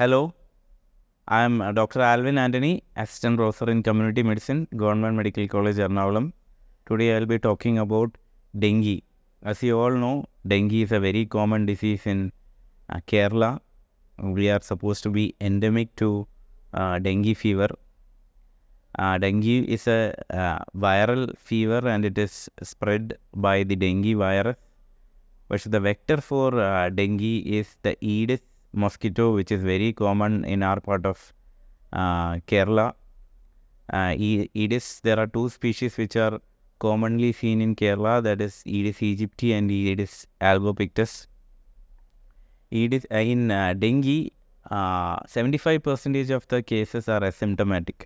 Hello, I am uh, Dr. Alvin Antony, Assistant Professor in Community Medicine, Government Medical College, Ernakulam. Today I will be talking about dengue. As you all know, dengue is a very common disease in uh, Kerala. We are supposed to be endemic to uh, dengue fever. Uh, dengue is a uh, viral fever and it is spread by the dengue virus. But the vector for uh, dengue is the Aedes mosquito, which is very common in our part of uh, Kerala. Uh, E- Aedes, there are two species which are commonly seen in Kerala, that is Aedes aegypti and Aedes albopictus. Aedes, uh, in uh, dengue, uh, 75% of the cases are asymptomatic.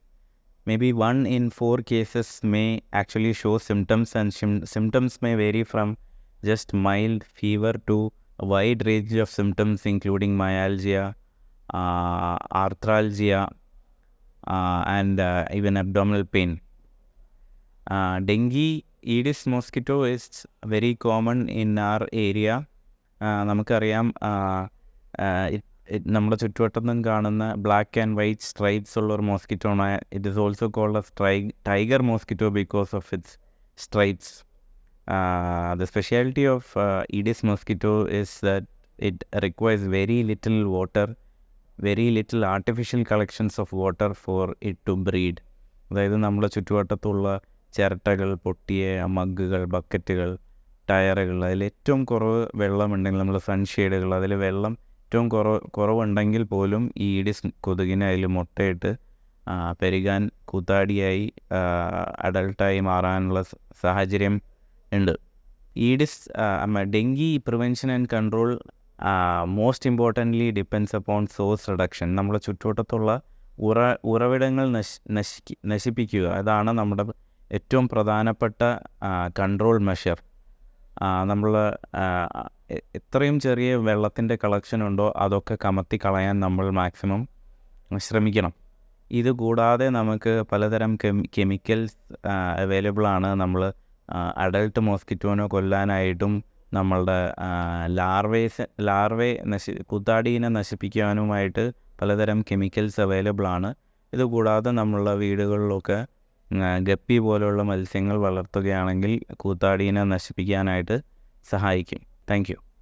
Maybe one in four cases may actually show symptoms, and symptoms may vary from just mild fever to a wide range of symptoms, including myalgia, uh, arthralgia, uh, and uh, even abdominal pain. Uh, dengue Aedes mosquito is very common in our area. Uh, നമുക്കറിയാം നമ്മുടെ ചുറ്റുവട്ടത്തും കാണുന്ന black and white stripes ഉള്ള ഒരു ആണ് it is also called a striped tiger mosquito because of its stripes the specialty of uh, Aedes mosquito is that it requires very little water, very little artificial collections of water for it to breed. അതായത് നമ്മുടെ ചുറ്റുവട്ടത്തുള്ള ചിരട്ടകൾ പൊട്ടിയ മഗ്ഗുകൾ ബക്കറ്റുകൾ ടയറുകൾ അതിൽ ഏറ്റവും കുറവ് വെള്ളമുണ്ടെങ്കിൽ നമ്മൾ സൺഷെയ്ഡുകൾ അതിൽ വെള്ളം ഏറ്റവും കുറവ് കുറവുണ്ടെങ്കിൽ പോലും ഈ ഈഡിസ് കൊതുകിനെ അതിൽ മുട്ടയിട്ട് പെരുകാൻ കൂത്താടിയായി അഡൾട്ടായി മാറാനുള്ള സാഹചര്യം ഉണ്ട്. Aedes dengue prevention and control most importantly depends upon source reduction. നമ്മുടെ ചുറ്റുവട്ടത്തുള്ള ഉറ ഉറവിടങ്ങൾ നശി നശിക്ക് നശിപ്പിക്കുക. അതാണ് നമ്മുടെ ഏറ്റവും പ്രധാനപ്പെട്ട കൺട്രോൾ മെഷർ. നമ്മൾ എത്രയും ചെറിയ വെള്ളത്തിന്റെ കളക്ഷൻ ഉണ്ടോ അതൊക്കെ കമത്തി കളയാൻ നമ്മൾ മാക്സിമം ശ്രമിക്കണം. ഇത് കൂടാതെ നമുക്ക് പലതരം കെമി കെമിക്കൽസ് അവൈലബിൾ ആണ് നമ്മൾ അഡൾട്ട് മോസ്കിറ്റോനെ കൊല്ലാനായിട്ടും നമ്മളുടെ ലാർവേസ് ലാർവേ നശി കുത്താടീനെ നശിപ്പിക്കാനുമായിട്ട് പലതരം കെമിക്കൽസ് അവൈലബിൾ ആണ്. ഇതുകൂടാതെ നമ്മളുടെ വീടുകളിലൊക്കെ ഗപ്പി പോലെയുള്ള മത്സ്യങ്ങൾ വളർത്തുകയാണെങ്കിൽ കൂത്താടീനെ നശിപ്പിക്കാനായിട്ട് സഹായിക്കും. താങ്ക്